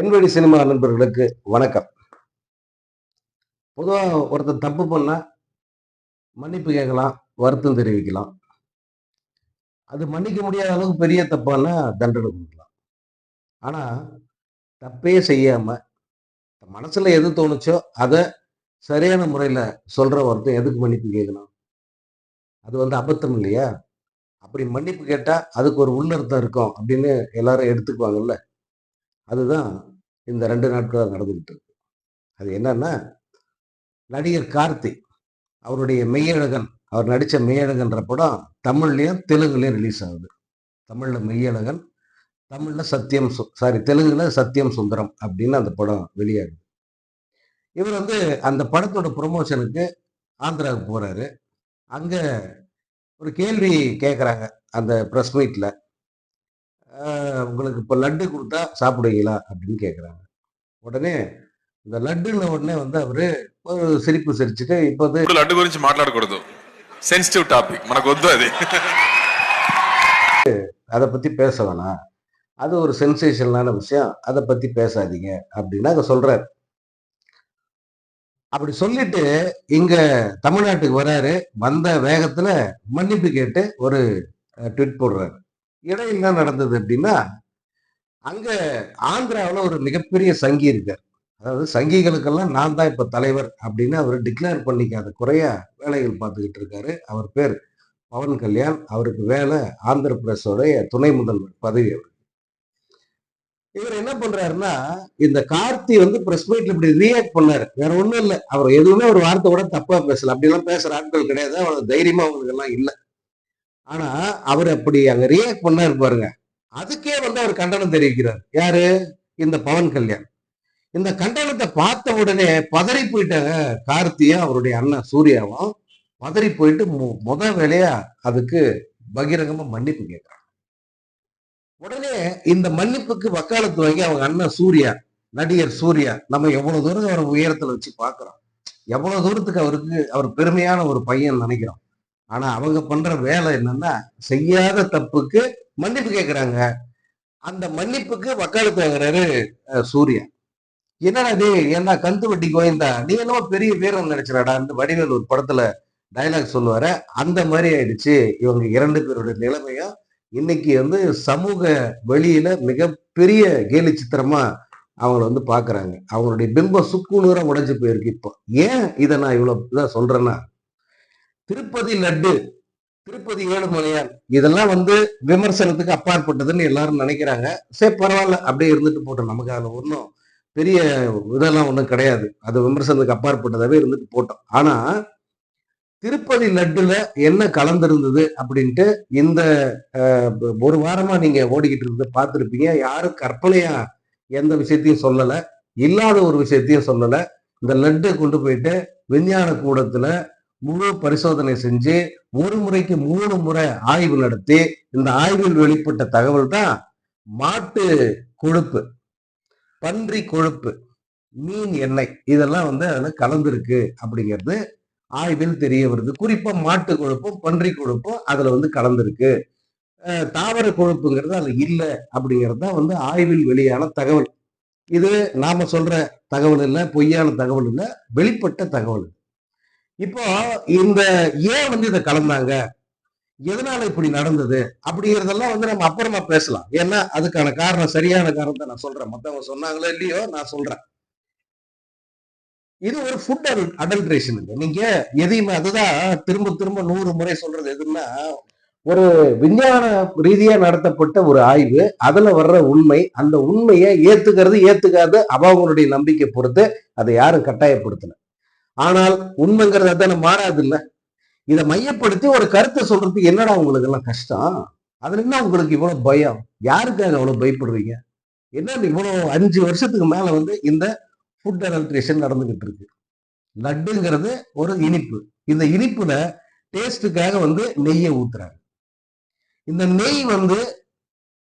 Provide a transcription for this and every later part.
என்வழி cinema நண்பர்களுக்கு வணக்கம். பொதுவாக ஒருத்தர் தப்பு பண்ணால் மன்னிப்பு கேட்கலாம் வருத்தம் தெரிவிக்கலாம். அது மன்னிக்க முடியாத அளவுக்கு பெரிய தப்பானா தண்டனை கொடுக்கலாம். ஆனால் தப்பே செய்யாமல் மனசில் எது தோணுச்சோ அதை சரியான முறையில் சொல்கிற ஒருத்தன் எதுக்கு மன்னிப்பு கேட்கணும்? அது வந்து அபத்தம் இல்லையா? அப்படி மன்னிப்பு கேட்டால் அதுக்கு ஒரு உள்ளர்த்தம் இருக்கும் அப்படின்னு எல்லாரும் எடுத்துக்குவாங்கல்ல? அதுதான் இந்த ரெண்டு நாட்களாக நடந்துகிட்டு இருக்கு. அது என்னன்னா நடிகர் கார்த்திக் அவருடைய மெய்யழகன் அவர் நடித்த மெய்யழகன்ற படம் தமிழ்லையும் தெலுங்குலையும் ரிலீஸ் ஆகுது. தமிழில் மெய்யழகன் தமிழில் சத்தியம் சாரி தெலுங்குல சத்தியம் சுந்தரம் அப்படின்னு அந்த படம் வெளியாகுது. இவர் வந்து அந்த படத்தோட ப்ரொமோஷனுக்கு ஆந்திராவுக்கு போகிறாரு அங்கே ஒரு கேள்வி கேட்குறாங்க அந்த ப்ரெஸ் மீட்டில் உங்களுக்கு இப்போ லட்டு கொடுத்தா சாப்பிடுவீங்களா அப்படின்னு கேட்குறாங்க உடனே இந்த லட்டுன்ன உடனே வந்து அவரு ஒரு சிரிப்பு சிரிச்சுட்டு இப்போ வந்து ఇప్పుడు లడ్డు గురించి మాట్లాడకూడదు సెన్సిటివ్ టాపిక్ మనకు వద్దు అది அதை பத்தி பேச வேணாம் அது ஒரு சென்சேஷனலான விஷயம் அதை பத்தி பேசாதீங்க அப்படின்னு அங்க சொல்றாரு அப்படி சொல்லிட்டு இங்க தமிழ்நாட்டுக்கு வராரு வந்த வேகத்துல மன்னிப்பு கேட்டு ஒரு ட்வீட் போடுறாரு இடையில என்ன நடந்தது அப்படின்னா அங்க ஆந்திராவில் ஒரு மிகப்பெரிய சங்கி இருக்கார். அதாவது சங்கிகளுக்கெல்லாம் நான் தான் இப்போ தலைவர் அப்படின்னு அவர் டிக்ளேர் பண்ணிக்காத குறைய வேலைகள் பார்த்துக்கிட்டு இருக்காரு. அவர் பேர் பவன் கல்யாண். அவருக்கு வேலை ஆந்திர பிரதேசோடைய துணை முதல்வர் பதவி அவர். இவர் என்ன பண்றாருன்னா இந்த கார்த்தி வந்து பிரஸ் மீட்ல இப்படி ரியாக்ட் பண்ணாரு. வேற ஒண்ணும் இல்லை. அவர் எதுவுமே ஒரு வார்த்தை கூட தப்பா பேசல. அப்படிலாம் பேசுற ஆட்கள் கிடையாது. அவ்வளவு தைரியமா அவங்களுக்கு எல்லாம் இல்லை. ஆனா அவர் அப்படி அங்க ரியாக்ட் பண்ணாரு இருப்பாருங்க அதுக்கே வந்து அவர் கண்டனம் தெரிவிக்கிறார். யாரு? இந்த பவன் கல்யாண். இந்த கண்டனத்தை பார்த்த உடனே பதறி போயிட்டாங்க கார்த்தியும் அவருடைய அண்ணன் சூர்யாவும் பதறி போயிட்டு மு- முத வேலையா அதுக்கு பகிரங்கமா மன்னிப்பு கேட்கிறாங்க. உடனே இந்த மன்னிப்புக்கு வக்காலத்து வாங்கி அவங்க அண்ணன் சூர்யா நடிகர் சூர்யா நம்ம எவ்வளவு தூரம் அவர் உயரத்துல வச்சு பாக்குறோம் எவ்வளவு தூரத்துக்கு அவருக்கு அவர் பெருமையான ஒரு பையன் நினைக்கிறோம். ஆனா அவங்க பண்ற வேலை என்னன்னா செய்யாத தப்புக்கு மன்னிப்பு கேட்கிறாங்க அந்த மன்னிப்புக்கு வக்காலத்து வாங்குறாரு சூர்யா. என்னடா டே ஏன்னா கந்து வட்டிக்கு கோயந்தா நீ என்னமோ பெரிய வீரன் நினைச்சிடாடா அந்த வடிவேல் ஒரு படத்துல டைலாக் சொல்லுவார. அந்த மாதிரி ஆயிடுச்சு. இவங்க இரண்டு பேருடைய நிலைமையும் இன்னைக்கு வந்து சமூக வெளியில மிகப்பெரிய கேலி சித்திரமா அவங்கள வந்து பாக்குறாங்க. அவங்களுடைய பிம்பம் சுக்குநூறா உடைஞ்சு போயிருக்கு இப்போ. ஏன் இதை நான் இவ்வளவு இதா சொல்றேன்னா திருப்பதி லட்டு திருப்பதி ஏழுமலையான் இதெல்லாம் வந்து விமர்சனத்துக்கு அப்பாற்பட்டதுன்னு எல்லாரும் நினைக்கிறாங்க. சரி பரவாயில்ல அப்படியே இருந்துட்டு போட்டோம். நமக்கு அதில் ஒன்றும் பெரிய இதெல்லாம் ஒன்றும் கிடையாது. அது விமர்சனத்துக்கு அப்பாற்பட்டதாகவே இருந்துட்டு போட்டோம். ஆனால் திருப்பதி லட்டுல என்ன கலந்திருந்தது அப்படின்ட்டு இந்த ஒரு வாரமா நீங்க ஓடிக்கிட்டு இருந்ததை பார்த்துருப்பீங்க. யாரும் கற்பனையா எந்த விஷயத்தையும் சொல்லலை. இல்லாத ஒரு விஷயத்தையும் சொல்லலை. இந்த லட்டை கொண்டு போயிட்டு விஞ்ஞான கூடத்துல முழு பரிசோதனை செஞ்சு ஒரு முறைக்கு மூணு முறை ஆய்வு நடத்தி இந்த ஆய்வில் வெளிப்பட்ட தகவல் தான் மாட்டு கொழுப்பு பன்றி கொழுப்பு மீன் எண்ணெய். இதெல்லாம் வந்து அதில் கலந்துருக்கு அப்படிங்கிறது ஆய்வில் தெரிய வருது. குறிப்பாக மாட்டு கொழுப்பும் பன்றி கொழுப்பும் அதில் வந்து கலந்துருக்கு. தாவர கொழுப்புங்கிறது அதில் இல்லை அப்படிங்கிறது தான் வந்து ஆய்வில் வெளியான தகவல். இது நாம சொல்ற தகவல் இல்லை பொய்யான தகவல் இல்லை வெளிப்பட்ட தகவல். இப்போ இந்த ஏன் வந்து இதை கலந்தாங்க. எதனால இப்படி நடந்தது? அப்படிங்கிறதெல்லாம் வந்து நம்ம அப்புறமா பேசலாம். ஏன்னா அதுக்கான காரணம் சரியான காரணத்தை நான் சொல்றேன். மத்தவங்க சொன்னாங்களோ இல்லையோ நான் சொல்றேன். இது ஒரு ஃபுட் அடல்ட்ரேஷன் நீங்க எதையுமே அதுதான் திரும்ப திரும்ப நூறு முறை சொல்றது எதுன்னா ஒரு விஞ்ஞான ரீதியா நடத்தப்பட்ட ஒரு ஆய்வு. அதுல வர்ற உண்மை அந்த உண்மையை ஏத்துக்கிறது ஏத்துக்காது அவங்களுடைய நம்பிக்கை பொறுத்து அதை யாரும் கட்டாயப்படுத்தல. ஆனால் உண்மைங்கிறது அதான மாறாது இல்ல இதை மையப்படுத்தி ஒரு கருத்தை சொல்றதுக்கு என்னடா உங்களுக்கு எல்லாம் கஷ்டம்? அதுல என்ன உங்களுக்கு இவ்வளவு பயம்? யாருக்காக அவ்வளவு பயப்படுறீங்க? என்ன இவ்வளவு அஞ்சு வருஷத்துக்கு மேல வந்து இந்த ஃபுட் அடல்ட்ரேஷன் நடந்துகிட்டு இருக்கு. லட்டுங்கிறது ஒரு இனிப்பு. இந்த இனிப்புல டேஸ்ட்டுக்காக வந்து நெய்யை ஊத்துறாங்க இந்த நெய் வந்து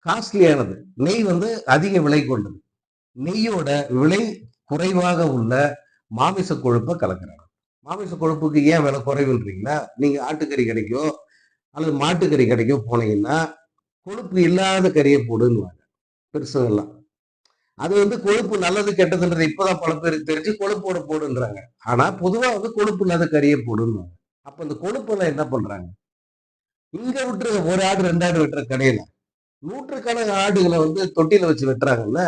காஸ்ட்லியானது நெய் வந்து அதிக விலை கொண்டது. நெய்யோட விலை குறைவாக உள்ள மாமிச கொழுப்பை கலக்கிறாங்க. மாமிச கொழுப்புக்கு ஏன் விலை குறைவுன்றீங்களா நீங்கள் ஆட்டுக்கறி கடைக்கோ அல்லது மாட்டுக்கறி கடைக்கோ போனீங்கன்னா கொழுப்பு இல்லாத கறியை போடுன்னுவாங்க பெருசுங்கெல்லாம் அது வந்து கொழுப்பு நல்லது கெட்டதுன்றது இப்போதான் பல பேருக்கு தெரிஞ்சு கொழுப்போட போடுன்றாங்க. ஆனால் பொதுவாக வந்து கொழுப்பு இல்லாத கறியை போடுன்னு அப்போ இந்த கொழுப்பெல்லாம் என்ன பண்றாங்க? இங்கே விட்டுற ஒரு ஆடு ரெண்டு ஆடு வெட்டுற கடையில் நூற்றுக்கணக்கான ஆடுகளை வந்து தொட்டியில வச்சு வெட்டுறாங்கல்ல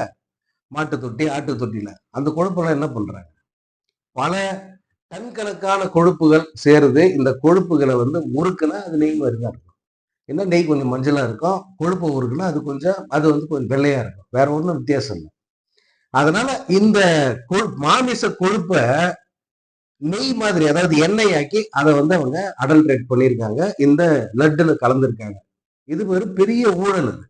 மாட்டு தொட்டி ஆட்டு தொட்டியில அந்த கொழுப்பெல்லாம் என்ன பண்ணுறாங்க பல டன் கணக்கான கொழுப்புகள் சேருது. இந்த கொழுப்புகளை வந்து உருக்குனா அது நெய் மாதிரி தான் இருக்கும். என்ன? நெய் கொஞ்சம் மஞ்சளாக இருக்கும். கொழுப்பு உருக்குனா அது கொஞ்சம் அது வந்து கொஞ்சம் வெள்ளையாக இருக்கும். வேற ஒன்றும் வித்தியாசம் இல்லை. அதனால இந்த கொழு மாமிச கொழுப்பை நெய் மாதிரி அதாவது எண்ணெய் ஆக்கி அதை வந்து அவங்க அடல்ட்ரேட் பண்ணியிருக்காங்க. இந்த லட்டுல கலந்துருக்காங்க. இது ஒரு பெரிய ஊழல் அது.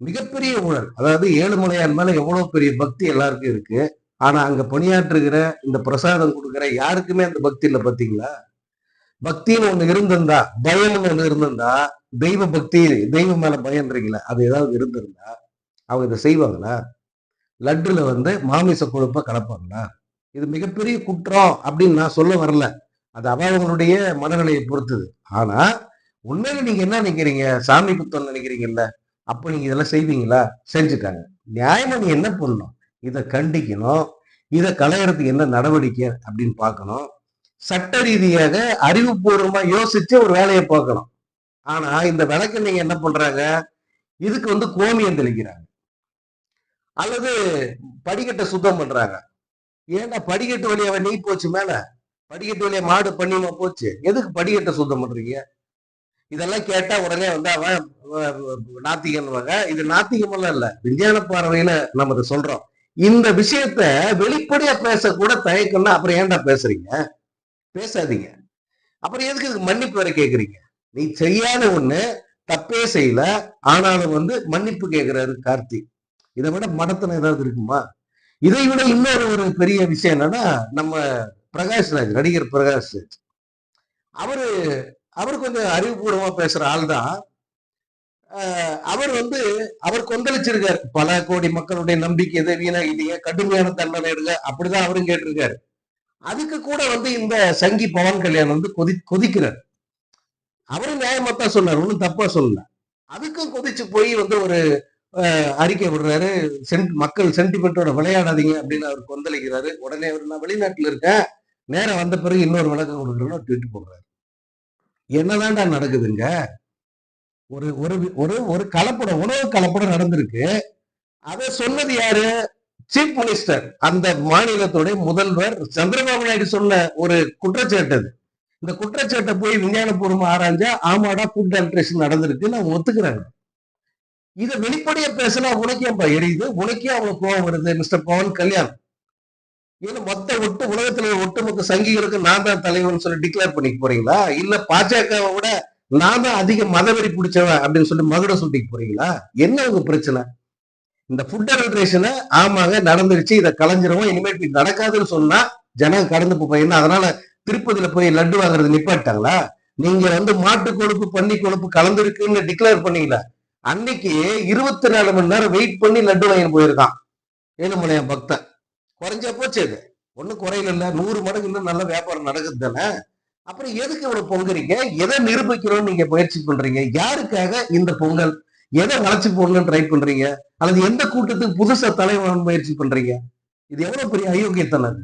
மிகப்பெரிய ஊழல். அதாவது ஏழுமலையான் மேல எவ்வளவு பெரிய பக்தி எல்லாருக்கும் இருக்கு. ஆனா அங்க பணியாற்றுகிற இந்த பிரசாதம் கொடுக்குற யாருக்குமே அந்த பக்தி இல்லை பாத்தீங்களா? பக்தின்னு ஒண்ணு இருந்திருந்தா பயம்னு ஒண்ணு இருந்திருந்தா தெய்வ பக்தி தெய்வம் மேல பயன்றீங்களா அது ஏதாவது இருந்திருந்தா அவங்க இதை செய்வாங்களா? லட்டுல வந்து மாமிச கொழுப்ப கலப்பாங்களா? இது மிகப்பெரிய குற்றம் அப்படின்னு நான் சொல்ல வரல. அது அவங்களுடைய மனநிலையை பொறுத்தது. ஆனா உண்மையில நீங்க என்ன நினைக்கிறீங்க? சாமி குத்தம் நினைக்கிறீங்கல்ல அப்ப நீங்க இதெல்லாம் செய்வீங்களா? செஞ்சுட்டாங்க. நியாயமா நீ என்ன பண்ணணும்? இதை கண்டிக்கணும். இதை களையறதுக்கு என்ன நடவடிக்கை அப்படின்னு பார்க்கணும். சட்ட ரீதியாக அறிவுபூர்வமா யோசிச்சு ஒரு வேலையை பார்க்கணும். ஆனா இந்த விளக்கு நீங்க என்ன பண்றாங்க? இதுக்கு வந்து கோமியம் தெளிக்கிறாங்க. அல்லது படிக்கட்டை சுத்தம் பண்றாங்க. ஏன்டா படிக்கட்டு வழியா நீ போச்சு மேல. படிக்கட்டு வழியா மாடு பண்ணிமா போச்சு. எதுக்கு படிக்கட்டை சுத்தம் பண்றீங்க? இதெல்லாம் கேட்டா உடனே வந்து அவன் நாத்திகன்வாங்க இது நாத்திகமெல்லாம் இல்லை. விஞ்ஞான பார்வையில நம்ம இதை சொல்றோம். இந்த விஷயத்த வெளிப்படையா பேச கூட தயக்கம்னா அப்புறம் ஏன்டா பேசுறீங்க? பேசாதீங்க. அப்புறம் எதுக்கு இதுக்கு மன்னிப்பு வரை கேக்குறீங்க? நீ சரியான ஒண்ணு தப்பே செய்யல. ஆனாலும் வந்து மன்னிப்பு கேட்கிறாரு கார்த்தி. இதை விட மடத்தனம் ஏதாவது இருக்குமா? இதை விட இன்னொரு ஒரு பெரிய விஷயம் என்னன்னா நம்ம பிரகாஷ் ராஜ் நடிகர் பிரகாஷ். ராஜ் அவரு அவர் கொஞ்சம் அறிவுபூர்வமா பேசுற ஆள் தான் அவர் வந்து அவர் கொந்தளிச்சிருக்காரு. பல கோடி மக்களுடைய நம்பிக்கை எதை வீணாகிட்டீங்க கடுமையான தண்டனை எடுங்க? அப்படிதான் அவரும் கேட்டிருக்காரு. அதுக்கு கூட வந்து இந்த சங்கி பவன் கல்யாணம் வந்து கொதி கொதிக்கிறார். அவரும் நியாயமா தான் சொன்னார் ஒன்றும் தப்பா சொல்லல. அதுக்கும் கொதிச்சு போய் வந்து ஒரு அஹ், அறிக்கை விடுறாரு. சென்ட் மக்கள் சென்டிமெண்ட்டோட விளையாடாதீங்க அப்படின்னு அவர் கொந்தளிக்கிறாரு. உடனே அவர் நான் வெளிநாட்டுல இருக்கேன். நேரம் வந்த பிறகு இன்னொரு விளக்கம் கொடுக்குறேன்னு ட்வீட் போடுறாரு என்னதான்டா நடக்குதுங்க? ஒரு ஒரு ஒரு ஒரு கலப்படம் உணவு கலப்படம் நடந்திருக்கு. அதை சொன்னது யாரு? சீஃப் மினிஸ்டர் அந்த மாநிலத்துடைய முதல்வர் சந்திரபாபு நாயுடு சொன்ன ஒரு குற்றச்சாட்டு அது. இந்த குற்றச்சாட்டை போய் விஞ்ஞானபூர்வமா ஆராய்ஞ்சா ஆமாடா ஃபுட் அல்ட்ரேஷன் நடந்திருக்குன்னு நான் ஒத்துக்கிறாங்க இதை வெளிப்படையா பேசினா உனக்கே எரியுது? உனக்கே அவங்க கோபம் வருது மிஸ்டர் பவன் கல்யாண். ஏன்னா மொத்த ஒட்டு உலகத்துல ஒட்டுமொத்த சங்கிகளுக்கு நான் தான் தலைவன் சொல்லி டிக்ளேர் பண்ணிக்க போறீங்களா? இல்ல பாஜகவை விட நான் தான் அதிக மதவெறி பிடிச்சவன் அப்படின்னு சொல்லி மகுட சுட்டிக்கு போறீங்களா? என்ன உங்க பிரச்சனை? இந்த ஃபுட் அல்ட்ரேஷனை ஆமாங்க நடந்துருச்சு இதை கலைஞ்சிருவோம் இனிமேல் இப்படி நடக்காதுன்னு சொன்னா ஜனங்க கடந்து போயின்னா அதனால திருப்பதியில போய் லட்டு வாங்குறது நிப்பாட்டாங்களா நீங்க வந்து மாட்டு கொழுப்பு பன்னி கொழுப்பு கலந்துருக்குன்னு டிக்ளேர் பண்ணீங்களா? அன்னைக்கு இருபத்தி நாலு மணி நேரம் வெயிட் பண்ணி லட்டு வாங்கி போயிருக்கான். ஏழுமலையான் பக்தன். குறைஞ்சா போச்சு அது. ஒன்றும் குறையில நூறு மடங்கு இன்னும் நல்ல வியாபாரம் நடக்குது தானே? அப்புறம் எதுக்கு இவ்வளவு பொங்குறீங்க? எதை நிரூபிக்கணும்னு நீங்க முயற்சி பண்றீங்க? யாருக்காக இந்த பொங்கல்? எதை வளர்ச்சி போடணும்னு ட்ரை பண்றீங்க? அல்லது எந்த கூட்டத்துக்கு புதுசா தலைவன் முயற்சி பண்றீங்க? இது எவ்வளவு பெரிய அயோக்கியத்தனம் அது.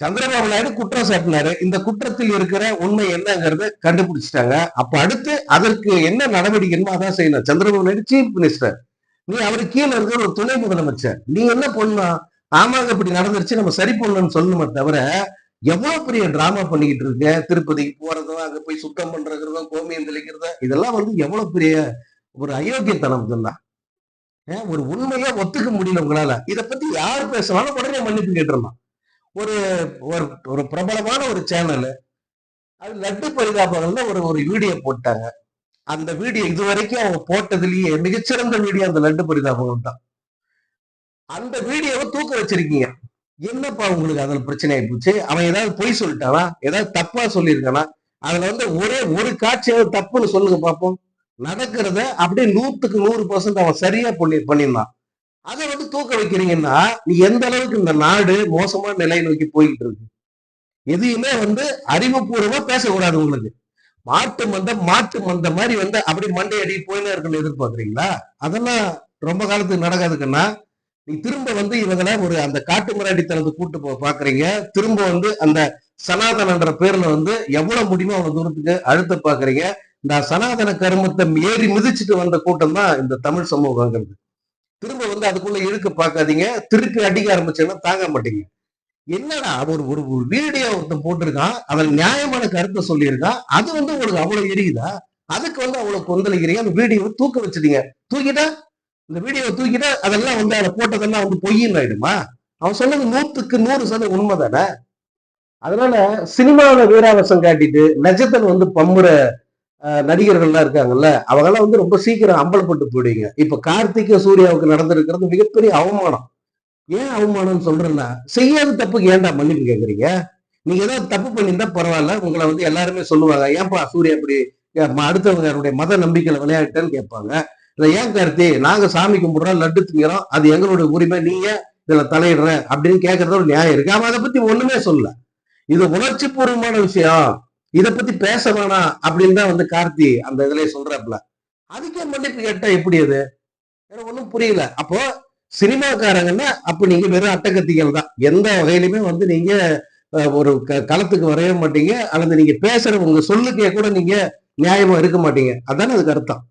சந்திரபாபு நாயுடு குற்றம் சாட்டினாரு. இந்த குற்றத்தில் இருக்கிற உண்மை என்னங்கிறத கண்டுபிடிச்சிட்டாங்க. அப்ப அடுத்து அதற்கு என்ன நடவடிக்கைன்னு அதான் செய்யணும். சந்திரபாபு நாயுடு சீஃப் மினிஸ்டர் நீ அவரு கீழே இருக்கிற ஒரு துணை முதலமைச்சர். நீ என்ன பண்ணலாம் ஆமாங்க இப்படி நடந்துருச்சு நம்ம சரி பண்ணணும்னு சொல்லணுமே தவிர எவ்வளவு பெரிய டிராமா பண்ணிக்கிட்டு இருக்க திருப்பதிக்கு போறதும் அங்க போய் சுத்தம் பண்றதும் கோமியம் தெளிக்கிறதோ இதெல்லாம் வந்து எவ்வளவு பெரிய ஒரு அயோக்கியத்தனம் இதெல்லாம் ஒரு உண்மையா ஒத்துக்க முடியல உங்களால. இத பத்தி யார் பேசினாலும் உடனே மன்னிப்பு கேட்டுருந்தான் ஒரு ஒரு ஒரு பிரபலமான ஒரு சேனல் அது லட்டு பரிதாபங்கள்ல ஒரு ஒரு வீடியோ போட்டாங்க. அந்த வீடியோ இது வரைக்கும் அவங்க போட்டதுலயே மிகச்சிறந்த வீடியோ அந்த லட்டு பரிதாபங்கள் தான். அந்த வீடியோவை தூக்க வச்சிருக்கீங்க. என்னப்பா உங்களுக்கு அதுல பிரச்சனை ஆயிப்போச்சு அவன் ஏதாவது பொய் சொல்லிட்டானா? ஏதாவது தப்பா சொல்லியிருக்கானா? அதுல வந்து ஒரே ஒரு காட்சியாவது தப்புன்னு சொல்லுங்க பார்ப்போம் நடக்கிறத அப்படியே நூத்துக்கு நூறு பர்சன்ட் அவன் சரியா பண்ணி பண்ணியிருந்தான். அதை வந்து தூக்க வைக்கிறீங்கன்னா நீ எந்த அளவுக்கு இந்த நாடு மோசமான நிலை நோக்கி போய்கிட்டு இருக்கு? எதையுமே வந்து அறிவுபூர்வமா பேசக்கூடாது உங்களுக்கு. மாட்டு மந்தம் மாட்டு மந்த மாதிரி வந்து அப்படி மண்டை அடி போயினே இருக்குன்னு எதிர்பார்க்குறீங்களா? அதெல்லாம் ரொம்ப காலத்துக்கு நடக்காதுக்குன்னா நீ திரும்ப வந்து இவங்களை ஒரு அந்த காட்டு மிராட்டித்தனத்தை கூட்டு போ பாக்குறீங்க. திரும்ப வந்து அந்த சனாதனன்ற பேர்ல வந்து எவ்வளவு முடியுமோ அவ்வளவு தூரத்துக்கு அழுத்த பாக்குறீங்க. இந்த சனாதன கருமத்தை ஏறி மிதிச்சுட்டு வந்த கூட்டம் தான் இந்த தமிழ் சமூகங்கிறது. திரும்ப வந்து அதுக்குள்ள இழுக்க பார்க்காதீங்க திருப்பி அடிக்க ஆரம்பிச்சேன்னா தாங்க மாட்டீங்க. என்னடா ஒரு ஒரு ஒரு வீடியோ ஒருத்தன் போட்டிருக்கான். அவன் நியாயமான கருத்தை சொல்லியிருக்கான் அது வந்து உங்களுக்கு அவ்வளவு எரியுதா? அதுக்கு வந்து அவ்வளவு கொந்தளிக்கிறீங்க. அந்த வீடியோவை தூக்க வச்சிட்டீங்க. தூக்கிட்டா இந்த வீடியோவை தூக்கிட்டு அதெல்லாம் வந்து அதை போட்டதெல்லாம் வந்து பொய்யின்னு ஆயிடுமா அவன் சொன்னது நூத்துக்கு நூறு சதவீதம் உண்மை தானே அதனால சினிமாவில் வீராவசம் காட்டிட்டு நிஜத்தில் வந்து பம்புற நடிகர்கள்லாம் இருக்காங்கல்ல அவங்கெல்லாம் வந்து ரொம்ப சீக்கிரம் அம்பலப்பட்டு போயிடுவீங்க இப்ப கார்த்திகை சூர்யாவுக்கு நடந்திருக்கிறது மிகப்பெரிய அவமானம். ஏன் அவமானம்னு சொல்றேன்னா செய்யாத தப்புக்கு ஏன்டா மன்னிப்பு கேட்குறீங்க நீங்க ஏதாவது தப்பு பண்ணியிருந்தா பரவாயில்ல உங்களை வந்து எல்லாருமே சொல்லுவாங்க ஏன்பா சூர்யா இப்படி அடுத்தவங்களுடைய அடுத்தவங்க மத நம்பிக்கையில விளையாட்டுன்னு கேட்பாங்க. இதை ஏன் கார்த்தி நாங்க சாமி கும்பிடுறோம் லட்டு திங்கிறோம் அது எங்களுடைய உரிமை நீங்க இதுல தலையிடுற அப்படின்னு கேட்கறது ஒரு நியாயம் இருக்கு. அவன் அதை பத்தி ஒண்ணுமே சொல்லல. இது உணர்ச்சி பூர்வமான விஷயம். இத பத்தி பேச வேணாம் அப்படின்னு தான் வந்து கார்த்தி அந்த இதுல சொல்றாப்ல அதுக்கே மன்னிப்பு கேட்டா எப்படி அது? எனக்கு ஒண்ணும் புரியல. அப்போ சினிமாக்காரங்கன்னா அப்ப நீங்க வெறும் அட்டகத்திகள் தான். எந்த வகையிலுமே வந்து நீங்க ஒரு க- களத்துக்கு வரைய மாட்டீங்க. அல்லது நீங்க பேசுற உங்க சொல்லுக்கே கூட நீங்க நியாயமா இருக்க மாட்டீங்க. அதானே அதுக்கு அர்த்தம்